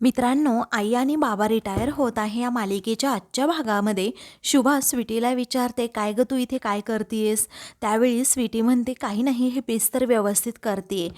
मित्रांनो आई आणि बाबा रिटायर होत आहे या मालिकेच्या आजच्या भागामध्ये. शुभा स्वीटीला विचारते काय ग तू इथे काय करतेयस? त्यावेळी स्वीटी म्हणते काही नाही हे पीस तर व्यवस्थित करते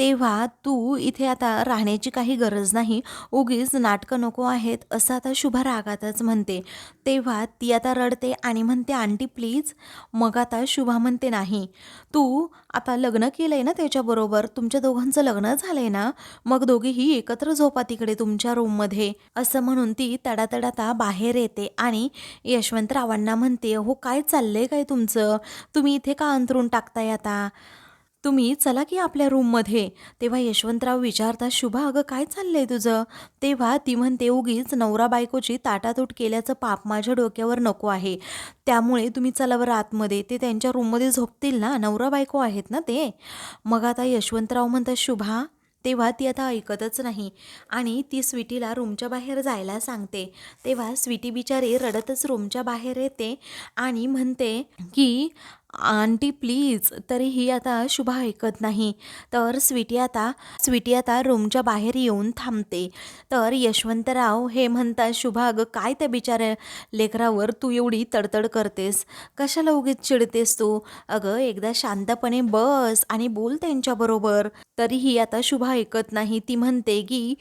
तेव्हा तू इथे आता राहण्याची काही गरज नाही. उगीच नाटकं नको आहेत असं आता शुभा रागातच म्हणते. तेव्हा ती आता रडते आणि म्हणते आंटी प्लीज. मग आता शुभा म्हणते नाही. तू आता लग्न केलं आहे ना त्याच्याबरोबर? तुमच्या दोघांचं लग्न झालं आहे ना? मग दोघीही एकत्र झोपा तिकडे तुमच्या रूममध्ये. असं म्हणून ती तडातडाता बाहेर येते आणि यशवंतरावांना म्हणते हो काय चाललंय काय तुमचं? तुम्ही इथे का अंतरून टाकताय आता? तुम्ही चला की आपल्या रूममध्ये. तेव्हा यशवंतराव विचारता शुभा अगं काय चाललंय तुझं? तेव्हा ती म्हणते उगीच नवरा बायकोची ताटातूट केल्याचं पाप माझ्या डोक्यावर नको आहे. त्यामुळे तुम्ही चला बरं आतमध्ये. ते त्यांच्या रूममध्ये झोपतील ना? नवरा बायको आहेत ना ते? मग आता यशवंतराव म्हणतात शुभा. तेव्हा ती आता ऐकतच नाही आणि ती स्वीटीला रूमच्या बाहेर जायला सांगते. तेव्हा स्वीटी बिचारी रडतच रूमच्या बाहेर येते आणि म्हणते की आंटी प्लीज तरीही आता शुभा ऐकत नाही. तर स्वीटी आता स्वीटी आता रूमच्या बाहेर येऊन थांबते. तर यशवंतराव हे म्हणतात शुभा अगं काय त्या बिचाऱ्या लेकरावर तू एवढी तडतड करतेस? कशाला उगीच चिडतेस तू? अगं एकदा शांतपणे बस आणि बोल त्यांच्याबरोबर. तरीही आता शुभा ऐकत नाही. ती म्हणते की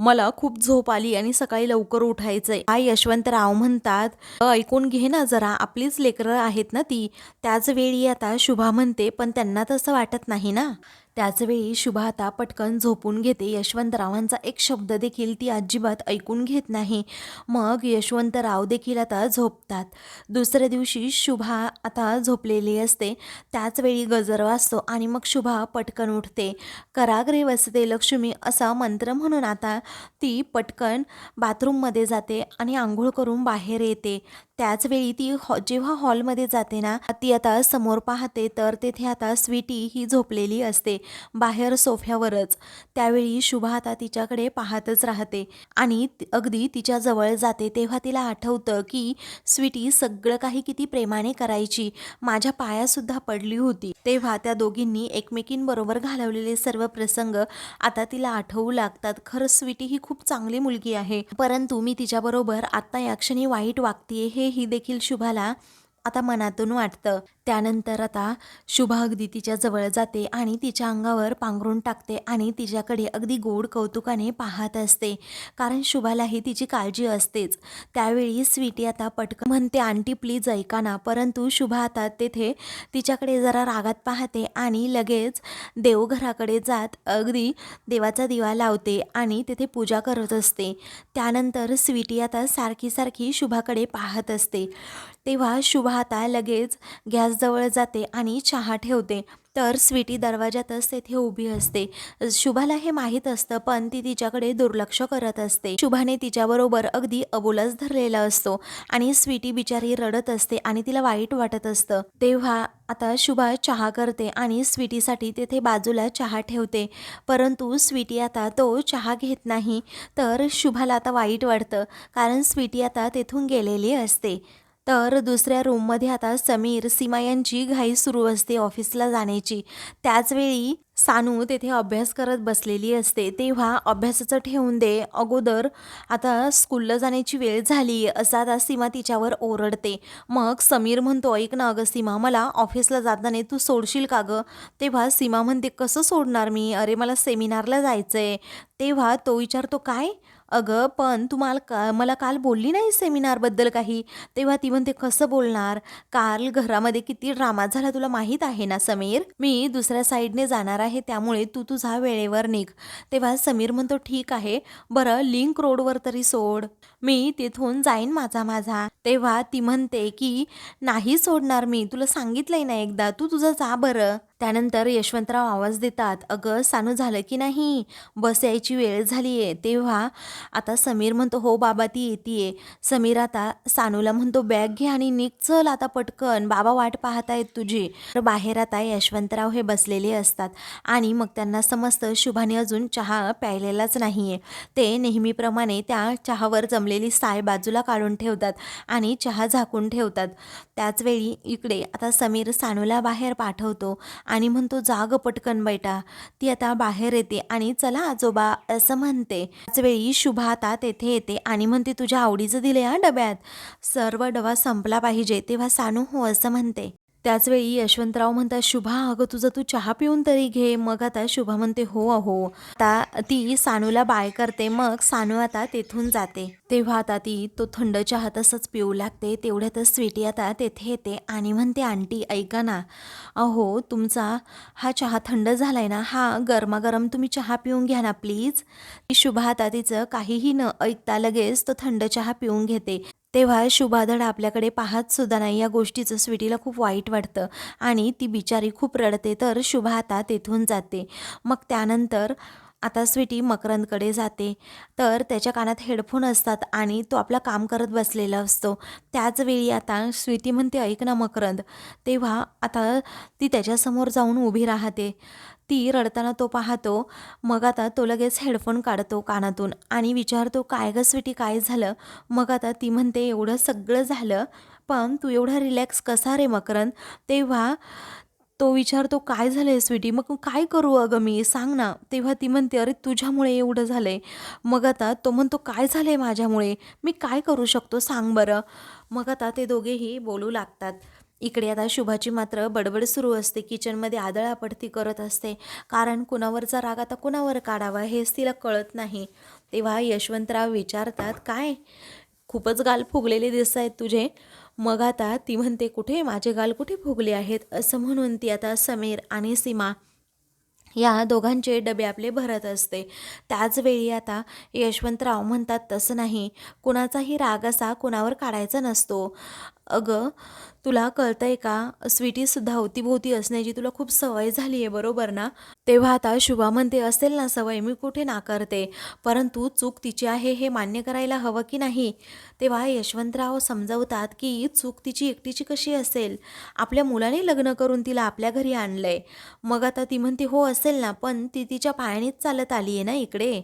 मला खूप झोप आली आणि सकाळी लवकर उठायचंय. हा यशवंतराव म्हणतात ऐकून घे ना जरा आपलीच लेकरं आहेत ना ती. त्याच वेळी आता शुभा म्हणते पण त्यांना तसं वाटत नाही ना. त्याचवेळी शुभा आता पटकन झोपून घेते. यशवंतरावांचा एक शब्द देखील ती अजिबात ऐकून घेत नाही. मग यशवंतराव देखील आता झोपतात. दुसऱ्या दिवशी शुभा आता झोपलेली असते. त्याचवेळी गजर वाजतो आणि मग शुभा पटकन उठते. कराग्रे वसते लक्ष्मी असा मंत्र म्हणून आता ती पटकन बाथरूममध्ये जाते आणि आंघोळ करून बाहेर येते. त्याचवेळी ती हॉ जेव्हा हॉलमध्ये जाते ना ती आता समोर पाहते तर तेथे आता स्वीटी ही झोपलेली असते बाहेर सोफ्यावरच. त्यावेळी शुभा आता तिच्याकडे पाहतच राहते आणि अगदी तिच्या जवळ जाते तेव्हा तिला आठवतं की स्वीटी सगळं काही किती प्रेमाने करायची माझ्या पायासुद्धा पडली होती. तेव्हा त्या दोघींनी एकमेकींबरोबर घालवलेले सर्व प्रसंग आता तिला आठवू लागतात. खरंच स्वीटी ही खूप चांगली मुलगी आहे. परंतु मी तिच्याबरोबर आता या क्षणी वाईट वागतीये हे ही देखील शुभाला आता मनातून वाटतं. त्यानंतर आता शुभा अगदी तिच्या जवळ जाते आणि तिच्या अंगावर पांघरून टाकते आणि तिच्याकडे अगदी गोड कौतुकाने पाहत असते. कारण शुभालाही तिची काळजी असतेच. त्यावेळी स्वीटी आता पटकन म्हणते आंटी प्लीज ऐका ना. परंतु शुभा आता तेथे तिच्याकडे जरा रागात पाहते आणि लगेच देवघराकडे जात अगदी देवाचा दिवा लावते आणि तेथे पूजा करत असते. त्यानंतर स्वीटी आता सारखी सारखी शुभाकडे पाहत असते. तेव्हा शुभा पाहता लगेच गॅसजवळ जाते आणि चहा ठेवते. तर स्वीटी दरवाजातच तेथे उभी असते. शुभाला हे माहीत असतं पण ती तिच्याकडे दुर्लक्ष करत असते. शुभाने तिच्याबरोबर अगदी अबोलाच धरलेला असतो आणि स्वीटी बिचारी रडत असते आणि तिला वाईट वाटत असतं. तेव्हा आता शुभा चहा करते आणि स्वीटीसाठी तेथे बाजूला चहा ठेवते. परंतु स्वीटी आता तो चहा घेत नाही तर शुभाला आता वाईट वाटतं कारण स्वीटी आता तेथून गेलेली असते. तर दुसऱ्या रूममध्ये आता समीर सीमा यांची घाई सुरू असते ऑफिसला जाण्याची. त्याचवेळी सानू तेथे अभ्यास करत बसलेली असते. तेव्हा अभ्यासाचं ठेवून दे अगोदर आता स्कूलला जाण्याची वेळ झाली असं आता सीमा तिच्यावर ओरडते. मग समीर म्हणतो ऐक ना अगं सीमा मला ऑफिसला जाताना तू सोडशील का गं? तेव्हा सीमा म्हणते कसं सोडणार मी? अरे मला सेमिनारला जायचं आहे तेव्हा तो विचारतो काय? अगं पण तू मला का मला काल बोलली नाही सेमिनारबद्दल काही? तेव्हा ती म्हणते कसं बोलणार? काल घरामध्ये किती ड्रामा झाला तुला माहीत आहे ना समीर? मी दुसऱ्या साईडने जाणार आहे त्यामुळे तू तुझा वेळेवर निघ. तेव्हा समीर म्हणतो ठीक आहे. बरं लिंक रोडवर तरी सोड. मी तिथून जाईन माझा माझा. तेव्हा ती म्हणते की नाही सोडणार मी. तुला सांगितलंय ना एकदा. तू तुझं जा बरं. त्यानंतर यशवंतराव आवाज देतात अगं सानू झालं की नाही? बस यायची वेळ झाली आहे तेव्हा आता समीर म्हणतो हो बाबा ती येते समीर आता सानूला म्हणतो बॅग घे आणि निघ चल आता पटकन. बाबा वाट पाहत आहेत तुझी. तर बाहेर आता यशवंतराव हे बसलेले असतात आणि मग त्यांना समजतं शुभाने अजून चहा प्यायलेलाच नाही आहे ते नेहमीप्रमाणे त्या चहावर जमलेली साय बाजूला काढून ठेवतात आणि चहा झाकून ठेवतात. त्याचवेळी इकडे आता समीर सानूला बाहेर पाठवतो आणि म्हणतो जाग पटकन बैठा. ती आता बाहेर येते आणि चला आजोबा असं म्हणते. त्याचवेळी शुभा आता तेथे येते आणि म्हणते तुझ्या आवडीचं दिले हा डब्यात. सर्व डबा संपला पाहिजे तेव्हा सानू हो असं म्हणते. त्याचवेळी यशवंतराव म्हणतात शुभा अगं तुझं तू चहा पिऊन तरी घे. मग आता शुभा म्हणते हो अहो. आता ती सानूला बाय करते मग सानू आता तेथून जाते. तेव्हा आता ती तो थंड चहा तसंच पिऊ लागते तेवढ्यातच स्वीटी आता तेथे येते आणि म्हणते आंटी ऐका ना. अहो तुमचा हा चहा थंड झालाय ना हा गरमागरम तुम्ही चहा पिऊन घ्या ना प्लीज. शुभा आता तिचं काहीही न ऐकता लगेच तो थंड चहा पिऊन घेते. तेव्हा शुभाधड आपल्याकडे पाहत सुद्धा नाही. या गोष्टीचं स्वीटीला खूप वाईट वाटतं आणि ती बिचारी खूप रडते तर शुभा आता तेथून जाते. मग त्यानंतर आता स्वीटी मकरंदकडे जाते. तर त्याच्या कानात हेडफोन असतात आणि तो आपला काम करत बसलेला असतो. त्याचवेळी आता स्वीटी म्हणते ऐक ना मकरंद. तेव्हा आता ती त्याच्यासमोर जाऊन उभी राहते. ती रडताना तो पाहतो. मग आता तो लगेच हेडफोन काढतो कानातून आणि विचारतो काय गं स्वीटी काय झालं? मग आता ती म्हणते एवढं सगळं झालं पण तू एवढा रिलॅक्स कसा रे मकरन तेव्हा तो विचारतो काय झालं आहे स्वीटी? मग काय करू अगं मी? सांग ना. तेव्हा ती म्हणते अरे तुझ्यामुळे एवढं झालं आहे मग आता तो म्हणतो काय झालं आहे माझ्यामुळे? मी काय करू शकतो? सांग बरं. मग आता ते दोघेही बोलू लागतात. इकडे आता शुभाची मात्र बडबड सुरू असते. किचनमध्ये आदळापडती करत असते. कारण कुणावरचा राग आता कुणावर काढावा हेच तिला कळत नाही. तेव्हा यशवंतराव विचारतात काय? खूपच गाल फुगलेले दिसत आहेत तुझे. मग आता ती म्हणते कुठे? माझे गाल कुठे फुगले आहेत? असं म्हणून ती आता समीर आणि सीमा या दोघांचे डबे आपले भरत असते. त्याचवेळी आता यशवंतराव म्हणतात तसं नाही. कुणाचाही राग असा कुणावर काढायचा नसतो. अगं तुला कळतंय का? स्वीटीसुद्धा अवतीभोवती असण्याची तुला खूप सवय झाली आहे बरोबर ना? तेव्हा आता शुभा म्हणते असेल ना सवय मी कुठे नाकारते? परंतु चूक तिची आहे हे मान्य करायला हवं की नाही? तेव्हा यशवंतराव समजवतात की चूक तिची एकटीची कशी असेल? आपल्या मुलाने लग्न करून तिला आपल्या घरी आणलंय. मग आता ती म्हणते हो असेल ना पण ती तिच्या पायानेच चालत आली आहे ना इकडे?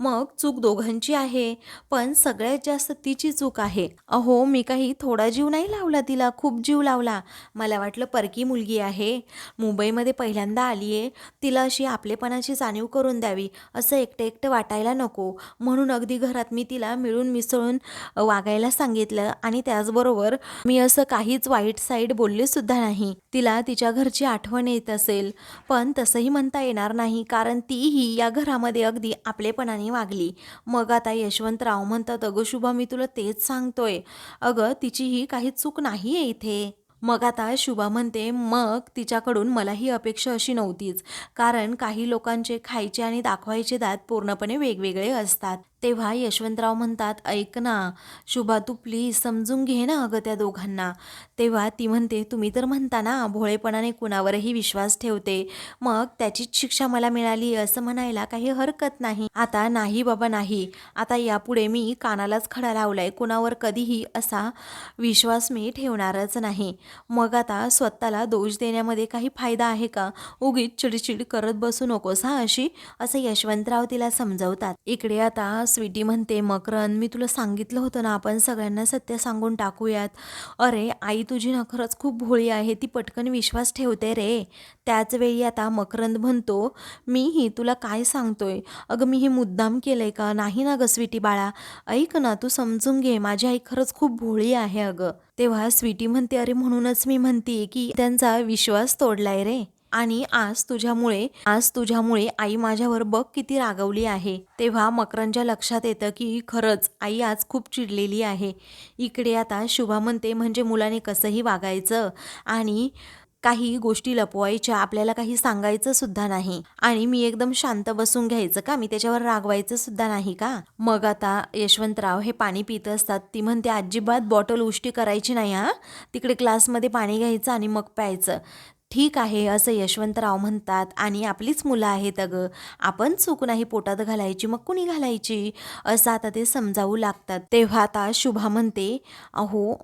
मग चूक दोघांची आहे पण सगळ्यात जास्त तिची चूक आहे. अहो मी काही थोडा जीव नाही लावला तिला खूप जीव लावला. मला वाटलं परकी मुलगी आहे. मुंबईमध्ये पहिल्यांदा आली आहे तिला अशी आपलेपणाची जाणीव करून द्यावी असं एकटं एकटं वाटायला नको. म्हणून अगदी घरात मी तिला मिळून मिसळून वागायला सांगितलं आणि त्याचबरोबर मी असं काहीच वाईट साईड बोललेसुद्धा नाही. तिला तिच्या घरची आठवण येत असेल पण तसंही म्हणता येणार नाही कारण तीही या घरामध्ये अगदी आपलेपणाने वागली. मग आता यशवंतराव म्हणतात अगं शुभा मी तुला तेच सांगतोय. अगं तिची ही काही चूक नाही आहे इथे. मग आता शुभा म्हणते मग तिच्याकडून मला ही अपेक्षा अशी नव्हतीच. कारण काही लोकांचे खायचे आणि दाखवायचे दात पूर्णपणे वेगवेगळे असतात. तेव्हा यशवंतराव म्हणतात ऐक ना शुभा तू प्लीज समजून घे ना अगं त्या दोघांना. तेव्हा ती म्हणते तुम्ही तर म्हणता ना भोळेपणाने कुणावरही विश्वास ठेवते. मग त्याचीच शिक्षा मला मिळाली असं म्हणायला काही हरकत नाही. आता नाही बाबा नाही. आता यापुढे मी कानालाच खडा लावलाय. कुणावर कधीही असा विश्वास मी ठेवणारच नाही. मग आता स्वतःला दोष देण्यामध्ये काही फायदा आहे का? उगीच चिडचिड करत बसू नकोस हा अशी? असं यशवंतराव तिला समजवतात. इकडे आता स्वीटी म्हणते मकरन मी तुला सांगितलं होतं ना आपण सगळ्यांना सत्य सांगून टाकूयात. अरे आई तुझी ना खरंच खूप भोळी आहे ती पटकन विश्वास ठेवते रे. त्याच वेळी आता मकरंद म्हणतो मीही तुला काय सांगतोय? अगं मी हे मुद्दाम केलंय का? नाही ना गं स्वीटी बाळा. ऐक ना तू समजून घे माझी आई खरंच खूप भोळी आहे अगं. तेव्हा स्वीटी म्हणते अरे म्हणूनच मी म्हणते की त्यांचा विश्वास तोडलाय रे. आणि आज तुझ्यामुळे आज तुझ्यामुळे आई माझ्यावर बघ किती रागवली आहे. तेव्हा मकरांच्या लक्षात येतं की खरंच आई आज खूप चिडलेली आहे. इकडे आता शुभा म्हणते म्हणजे मुलाने कसंही वागायचं आणि काही गोष्टी लपवायच्या आपल्याला काही सांगायचं सुद्धा नाही. आणि मी एकदम शांत बसून घ्यायचं का? मी त्याच्यावर रागवायचं सुद्धा नाही का? मग आता यशवंतराव हे पाणी पित असतात. ती म्हणते अजिबात बॉटल उष्टी करायची नाही हा. तिकडे ग्लासमध्ये पाणी घ्यायचं आणि मग प्यायचं. ठीक आहे असं यशवंतराव म्हणतात. आणि आपलीच मुलं आहेत अगं. आपण चूक नाही पोटात घालायची मग कुणी घालायची? असं आता ते समजावू लागतात. तेव्हा आता शुभा म्हणते अहो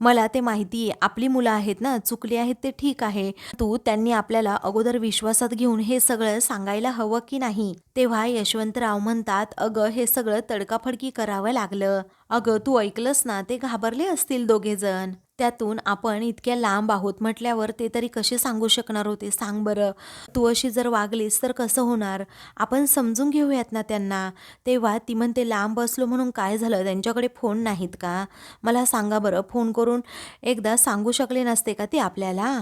मला ते माहिती आहे. आपली मुलं आहेत ना चुकली आहेत ते ठीक आहे. तू त्यांनी आपल्याला अगोदर विश्वासात घेऊन हे सगळं सांगायला हवं की नाही? तेव्हा यशवंतराव म्हणतात अगं हे सगळं तडकाफडकी करावं लागलं. अगं तू ऐकलंस ना ते घाबरले असतील दोघे जण त्यातून आपण इतक्या लांब आहोत म्हटल्यावर ते तरी कसे सांगू शकणार होते? सांग बरं. तू अशी जर वागलीस तर कसं होणार? आपण समजून घेऊयात ना त्यांना. तेव्हा ती म्हणते लांब असलो म्हणून काय झालं? त्यांच्याकडे फोन नाहीत का? मला सांगा बरं. फोन करून एकदा सांगू शकले नसते का ते आपल्याला?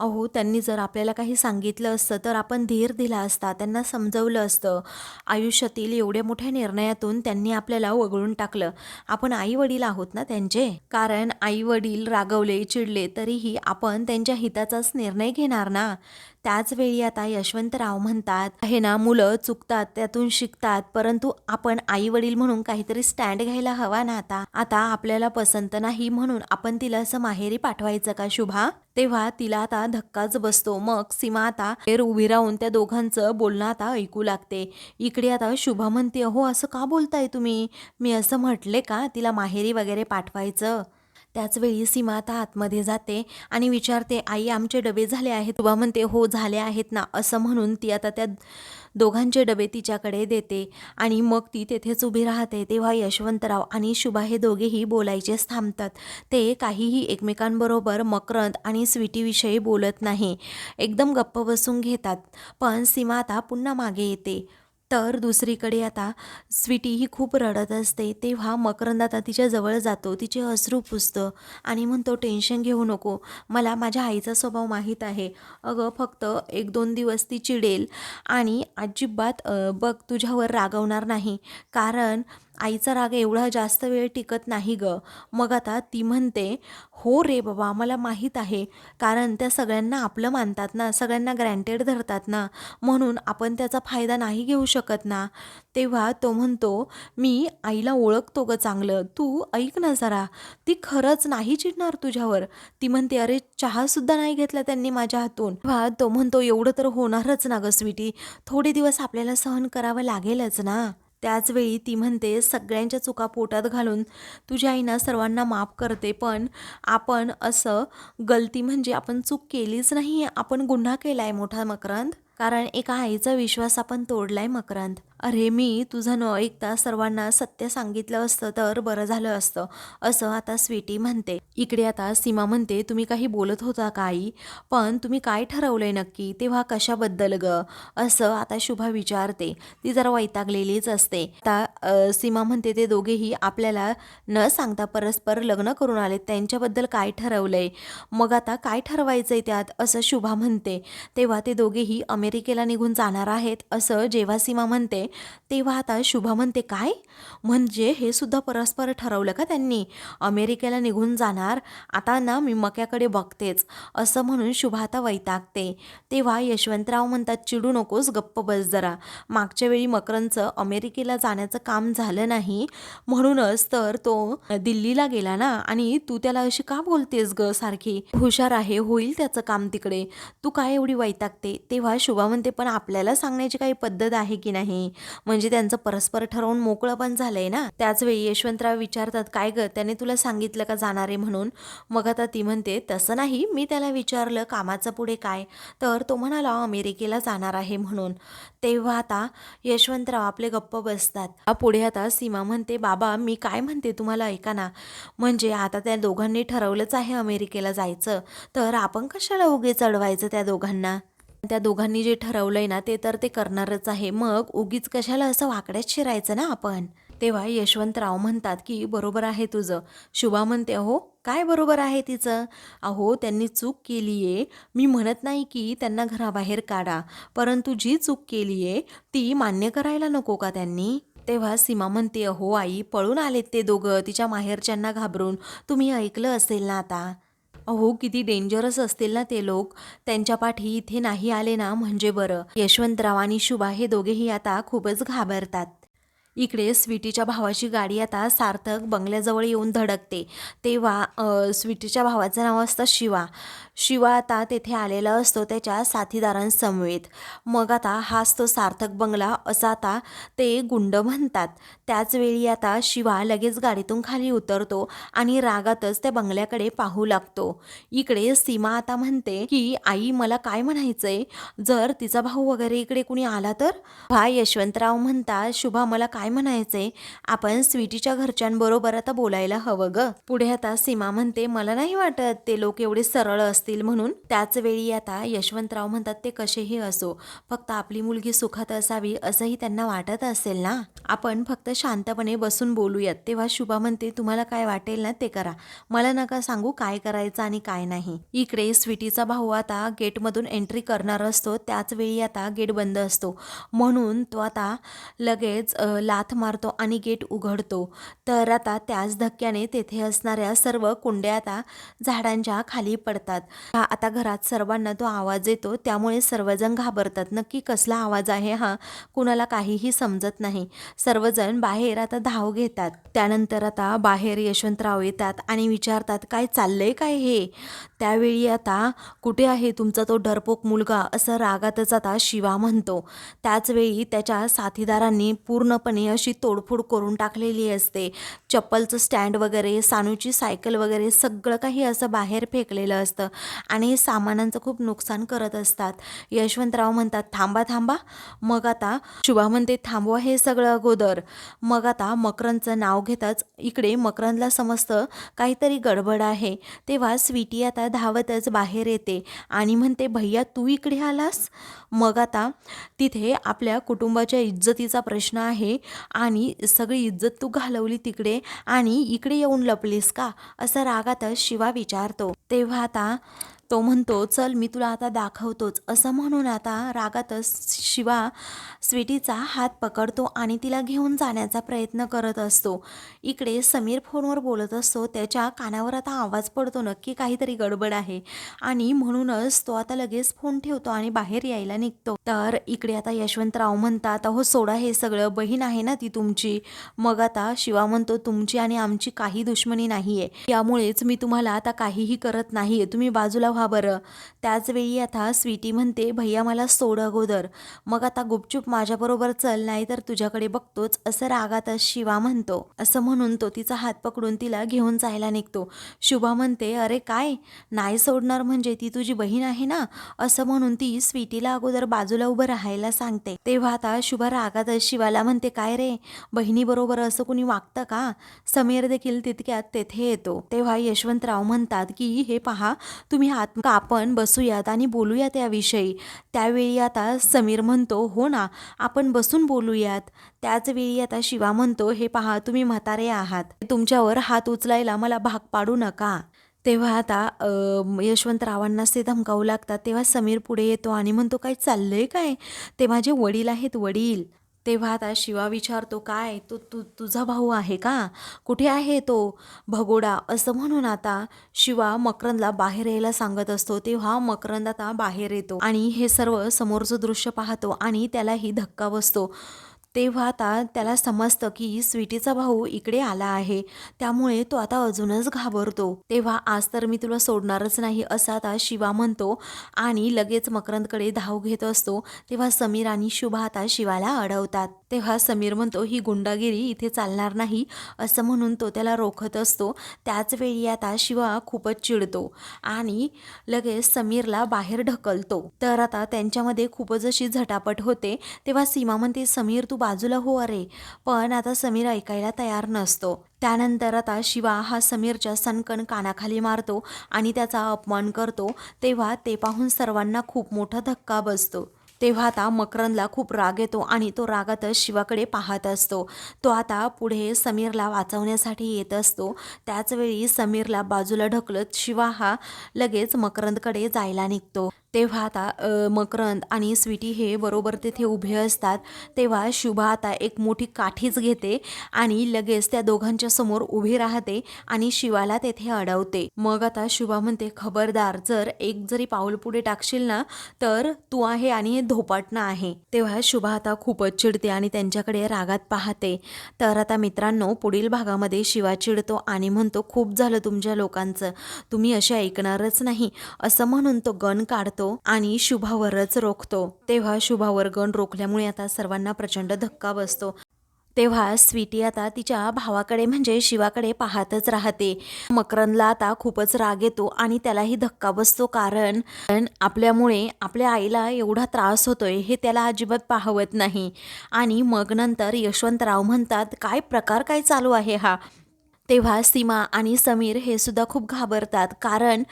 अहो त्यांनी जर आपल्याला काही सांगितलं असतं तर आपण धीर दिला असता त्यांना समजवलं असतं. आयुष्यातील एवढ्या मोठ्या निर्णयातून त्यांनी आपल्याला वगळून टाकलं. आपण आई वडील आहोत ना त्यांचे? कारण आई वडील रागवले चिडले तरीही आपण त्यांच्या हिताचाच निर्णय घेणार ना? त्याच वेळी आता यशवंतराव म्हणतात हे ना मुलं चुकतात त्यातून शिकतात परंतु आपण आई वडील म्हणून काहीतरी स्टँड घ्यायला हवा ना आता. आता आपल्याला पसंत नाही म्हणून आपण तिला असं माहेरी पाठवायचं का शुभा? तेव्हा तिला आता धक्काच बसतो. मग सीमा आता फेर उभी राहून त्या दोघांचं बोलणं आता ऐकू लागते. इकडे आता शुभा म्हणते हो असं का बोलताय तुम्ही? मी असं म्हटले का तिला माहेरी वगैरे पाठवायचं? त्याचवेळी सीमा आता आतमध्ये जाते आणि विचारते आई आमचे डबे झाले आहेत. तुबा म्हणते हो झाले आहेत ना असं म्हणून ती आता त्या दोघांचे डबे तिच्याकडे देते आणि मग ती तेथेच उभी राहते. तेव्हा यशवंतराव आणि शुभा हे दोघेही बोलायचेच थांबतात. ते काहीही एकमेकांबरोबर मकरंद आणि स्वीटीविषयी बोलत नाही. एकदम गप्प बसून घेतात. पण सीमा आता पुन्हा मागे येते. तर दुसरीकडे आता स्वीटी ही खूप रडत असते. तेव्हा मकरंद आता तिच्या जवळ जातो. तिचे अश्रू पुसतं आणि म्हणतो टेन्शन घेऊ नको. मला माझ्या आईचा स्वभाव माहीत आहे. अगं फक्त एक दोन दिवस ती चिडेल आणि अजिबात बघ तुझ्यावर रागवणार नाही. कारण आईचा राग एवढा जास्त वेळ टिकत नाही ग. मग आता ती म्हणते हो रे बाबा मला माहीत आहे. कारण त्या सगळ्यांना आपलं मानतात ना सगळ्यांना ग्रँटेड धरतात ना. म्हणून आपण त्याचा फायदा नाही घेऊ शकत ना. तेव्हा तो म्हणतो मी आईला ओळखतो ग चांगलं. तू ऐक ना जरा. ती खरंच नाही चिडणार तुझ्यावर. ती म्हणते अरे चहासुद्धा नाही घेतला त्यांनी माझ्या हातून. तेव्हा तो म्हणतो एवढं तर होणारच ना ग स्वीटी थोडे दिवस आपल्याला सहन करावं लागेलच ना. त्याचवेळी ती म्हणते सगळ्यांच्या चुका पोटात घालून तुझ्या आईनं सर्वांना माफ करते पण आपण असं गलती म्हणजे आपण चूक केलीच नाही आपण गुन्हा केला आहे मोठा मकरंद. कारण एका आईचा विश्वास आपण तोडला आहे मकरंद. अरे मी तुझं न ऐकता सर्वांना सत्य सांगितलं असतं तर बरं झालं असतं. असं आता स्वीटी म्हणते. इकडे आता सीमा म्हणते तुम्ही काही बोलत होता काही पण तुम्ही काय ठरवलंय नक्की? तेव्हा कशाबद्दल ग? असं आता शुभा विचारते. ती जरा वैतागलेलीच असते. आता सीमा म्हणते ते दोघेही आपल्याला न सांगता परस्पर लग्न करून आले त्यांच्याबद्दल काय ठरवलंय? मग आता काय ठरवायचंय त्यात? असं शुभा म्हणते. तेव्हा ते दोघेही अमेरिकेला निघून जाणार आहेत असं जेव्हा सीमा म्हणते तेव्हा आता शुभा म्हणते काय? म्हणजे हे सुद्धा परस्पर ठरवलं का त्यांनी? अमेरिकेला निघून जाणार. आता ना मी मक्याकडे बघतेच. असं म्हणून शुभा आता वैतागते. तेव्हा यशवंतराव म्हणतात चिडू नकोस गप्प बस जरा. मागच्या वेळी मकरंदचं अमेरिकेला जाण्याचं काम झालं नाही. म्हणूनच तर तो दिल्लीला गेला ना. आणि तू त्याला अशी का बोलतेस ग सारखी? हुशार आहे होईल त्याचं काम तिकडे. तू काय एवढी वैतागते? तेव्हा शुभा म्हणते पण आपल्याला सांगण्याची काही पद्धत आहे की नाही? म्हणजे त्यांचं परस्पर ठरवून मोकळं पण झालंय ना. त्याच वेळी यशवंतराव विचारतात काय ग त्याने तुला सांगितलं का जाणार आहे म्हणून? मग आता ती म्हणते तसं नाही मी त्याला विचारलं कामाचं पुढे काय? तर तो म्हणाला अमेरिकेला जाणार आहे म्हणून. तेव्हा आता यशवंतराव आपले गप्प बसतात. पुढे आता सीमा म्हणते बाबा मी काय म्हणते तुम्हाला ऐका ना. म्हणजे आता त्या दोघांनी ठरवलंच आहे अमेरिकेला जायचं. तर आपण कशाला उगे चढवायचं त्या दोघांना? त्या दोघांनी जे ठरवलंय ना ते तर ते करणारच आहे. मग उगीच कशाला असं वाकड्यात शिरायचं ना आपण? तेव्हा यशवंतराव म्हणतात की बरोबर आहे तुझं. शुभा म्हणते अहो काय बरोबर आहे तिचं? अहो त्यांनी चूक केली आहे मी म्हणत नाही की त्यांना घराबाहेर काढा परंतु जी चूक केली आहे ती मान्य करायला नको का त्यांनी? तेव्हा सीमा म्हणते अहो आई पळून आलेत ते दोघं. तिच्या माहेरच्यांना घाबरून. तुम्ही ऐकलं असेल ना आता? अहो किती डेंजरस असतील ना ते लोक. त्यांच्या पाठी इथे नाही आले ना म्हणजे बरं. यशवंतराव आणि शुभा हे दोघेही आता खूपच घाबरतात. इकडे स्वीटीच्या भावाची गाडी आता सार्थक बंगल्याजवळ येऊन धडकते. तेव्हा स्वीटीच्या भावाचं नाव असतं शिवा. शिवा आता तेथे आलेला असतो त्याच्या साथीदारांसमवेत. मग आता हाच तो सार्थक बंगला असा आता ते गुंड म्हणतात. त्याचवेळी आता शिवा लगेच गाडीतून खाली उतरतो आणि रागातच त्या बंगल्याकडे पाहू लागतो. इकडे सीमा आता म्हणते की आई मला काय म्हणायचंय? जर तिचा भाऊ वगैरे इकडे कुणी आला तर? भा यशवंतराव म्हणतात शुभा मला काय म्हणायचंय? आपण स्वीटीच्या घरच्यांबरोबर आता बोलायला हवं ग. पुढे आता सीमा म्हणते मला नाही वाटत ते लोक एवढे सरळ असते असतील म्हणून त्याच वेळी आता यशवंतराव म्हणतात ते कसेही असो फक्त आपली मुलगी सुखात असावी असंही त्यांना वाटत असेल ना? आपण फक्त शांतपणे बसून बोलूयात. तेव्हा शुभा म्हणते तुम्हाला काय वाटेल ना ते करा. मला नका सांगू काय करायचं आणि काय नाही. इकडे स्वीटीचा भाऊ आता गेटमधून एंट्री करणार असतो. त्याच वेळी आता गेट बंद असतो. म्हणून तो आता लगेच लाथ मारतो आणि गेट उघडतो. तर आता त्याच धक्क्याने तेथे असणाऱ्या सर्व कुंड्या आता झाडांच्या खाली पडतात. हा आता घरात सर्वांना तो आवाज येतो त्यामुळे सर्वजण घाबरतात. नक्की कसला आवाज आहे हा कुणाला काहीही समजत नाही. सर्वजण बाहेर आता धाव घेतात. त्यानंतर आता बाहेर यशवंतराव येतात आणि विचारतात काय चाललंय काय हे? त्यावेळी आता कुठे आहे तुमचा तो डरपोक मुलगा? असं रागातच आता शिवा म्हणतो. त्याचवेळी त्याच्या साथीदारांनी पूर्णपणे अशी तोडफोड करून टाकलेली असते. चप्पलचं स्टँड वगैरे सानूची सायकल वगैरे सगळं काही असं बाहेर फेकलेलं असतं. आणि सामानांचं खूप नुकसान करत असतात. यशवंतराव म्हणतात थांबा थांबा. मग आता शुभा म्हणते थांबवा हे सगळं अगोदर. मग आता मकरंदचं नाव घेताच इकडे मकरंदला समजतं काहीतरी गडबड आहे. तेव्हा स्वीटी आता धावतच बाहेर येते आणि म्हणते भैया तू इकडे आलास? मग आता तिथे आपल्या कुटुंबाच्या इज्जतीचा प्रश्न आहे आणि सगळी इज्जत तू घालवली तिकडे आणि इकडे येऊन लपलीस का? असं रागातच शिवा विचारतो. तेव्हा आता तो म्हणतो चल मी तुला आता दाखवतोच. असं म्हणून आता रागातच शिवा स्वीटीचा हात पकडतो आणि तिला घेऊन जाण्याचा प्रयत्न करत असतो. इकडे समीर फोनवर बोलत असतो. त्याच्या कानावर आता आवाज पडतो नक्की काहीतरी गडबड आहे. आणि म्हणूनच तो आता लगेच फोन ठेवतो आणि बाहेर यायला निघतो. तर इकडे आता यशवंतराव म्हणतात अहो सोडा हे सगळं. बहीण आहे ना ती तुमची. मग आता शिवा म्हणतो तुमची आणि आमची काही दुश्मनी नाहीये. त्यामुळेच मी तुम्हाला आता काहीही करत नाहीये. तुम्ही बाजूला व्हा बरं. त्याचवेळी आता स्वीटी म्हणते भैया मला सोड अगोदर. मग आता गुपचूप माझ्याबरोबर चल नाही तर तुझ्याकडे बघतोच असं रागातच शिवा म्हणतो. असं म्हणून तो तिचा हात पकडून तिला घेऊन जायला निघतो. शुभा म्हणते अरे काय? नाही सोडणार म्हणजे ती तुझी बहीण आहे ना? असं म्हणून ती स्वीटीला अगोदर बाजूला उभं राहायला सांगते. तेव्हा आता शुभा रागातच शिवाला म्हणते काय रे? बहिणीबरोबर असं कुणी वागतं का? समीर देखील तितक्यात तेथे येतो. तेव्हा यशवंतराव म्हणतात की हे पहा तुम्ही हात आत का आपण बसूयात आणि बोलूयात याविषयी? त्यावेळी आता समीर म्हणतो हो ना आपण बसून बोलूयात. त्याचवेळी आता शिवा म्हणतो हे पहा तुम्ही म्हातारे आहात. तुमच्यावर हात उचलायला मला भाग पाडू नका. तेव्हा आता यशवंतरावांना यशवंतरावांनाच ते धमकावू लागतात तेव्हा समीर पुढे येतो आणि म्हणतो काय चाललं आहे काय? ते माझे वडील आहेत वडील. तेव्हा आता शिवा विचारतो काय? तो तू तुझा भाऊ आहे का? कुठे आहे तो? भगोडा. असं म्हणून आता शिवा मकरंदला बाहेर यायला सांगत असतो. तेव्हा मकरंद आता बाहेर येतो आणि हे सर्व समोरचं दृश्य पाहतो आणि त्यालाही धक्का बसतो. तेव्हा आता त्याला समजतं की स्वीटीचा भाऊ इकडे आला आहे. त्यामुळे तो आता अजूनच घाबरतो. तेव्हा आज तर मी तुला सोडणारच नाही असं आता शिवा म्हणतो आणि लगेच मकरंदकडे धाव घेत असतो. तेव्हा समीर आणि शुभा आता शिवाला अडवतात. तेव्हा समीर म्हणतो ही गुंडागिरी इथे चालणार नाही असं म्हणून तो त्याला रोखत असतो. त्याच वेळी आता शिवा खूपच चिडतो आणि लगेच समीरला बाहेर ढकलतो. तर आता त्यांच्यामध्ये खूपच अशी झटापट होते. तेव्हा सीमा म्हणते समीर तू बाजूला हो अरे. पण आता समीर ऐकायला तयार नसतो. त्यानंतर आता शिवा हा समीरच्या सणकण कानाखाली मारतो आणि त्याचा अपमान करतो. तेव्हा ते पाहून सर्वांना खूप मोठा धक्का बसतो. तेव्हा आता मकरंदला खूप राग येतो आणि तो रागातच शिवाकडे पाहत असतो. तो आता पुढे समीरला वाचवण्यासाठी येत असतो. त्याचवेळी समीरला बाजूला ढकलत शिवा हा लगेच मकरंदकडे जायला निघतो. तेव्हा आता मकरंद आणि स्वीटी हे बरोबर तिथे उभे असतात. तेव्हा शुभा आता एक मोठी काठीच घेते आणि लगेच त्या दोघांच्या समोर उभी राहते आणि शिवाला तेथे अडवते. मग आता शुभा म्हणते खबरदार जर एक जरी पाऊल पुढे टाकशील ना तर तू आहे आणि हे धोपाटणं आहे. तेव्हा शुभा आता खूपच चिडते आणि त्यांच्याकडे रागात पाहते. तर आता मित्रांनो पुढील भागामध्ये शिवा चिडतो आणि म्हणतो खूप झालं तुमच्या लोकांचं. तुम्ही असे ऐकणारच नाही. असं म्हणून तो गण काढतो आणि शुभावरच रोखतो. तेव्हा शुभावर गण रोखल्यामुळे आता सर्वांना प्रचंड धक्का बसतो. तेव्हा स्वीटी आता तिच्या भावाकडे म्हणजे शिवाकडे पाहतच राहते. मकरंदला आता खूपच राग येतो आणि त्यालाही धक्का बसतो कारण कारण आपल्यामुळे आपल्या आईला एवढा त्रास होतोय हे त्याला अजिबात पाहवत नाही. आणि मग नंतर यशवंतराव म्हणतात काय प्रकार काय चालू आहे हा? तेव्हा सीमा आणि समीर हे सुद्धा खूप घाबरतात. कारण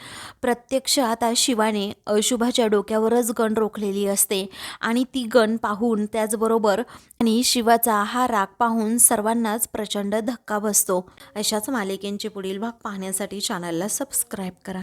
प्रत्यक्ष आता शिवाने अशुभाच्या डोक्यावरच गण रोखलेली असते आणि ती गण पाहून त्याचबरोबर आणि शिवाचा हा राग पाहून सर्वांनाच प्रचंड धक्का बसतो. अशाच मालिकेंचे पुढील भाग पाहण्यासाठी चॅनलला सबस्क्राईब करा.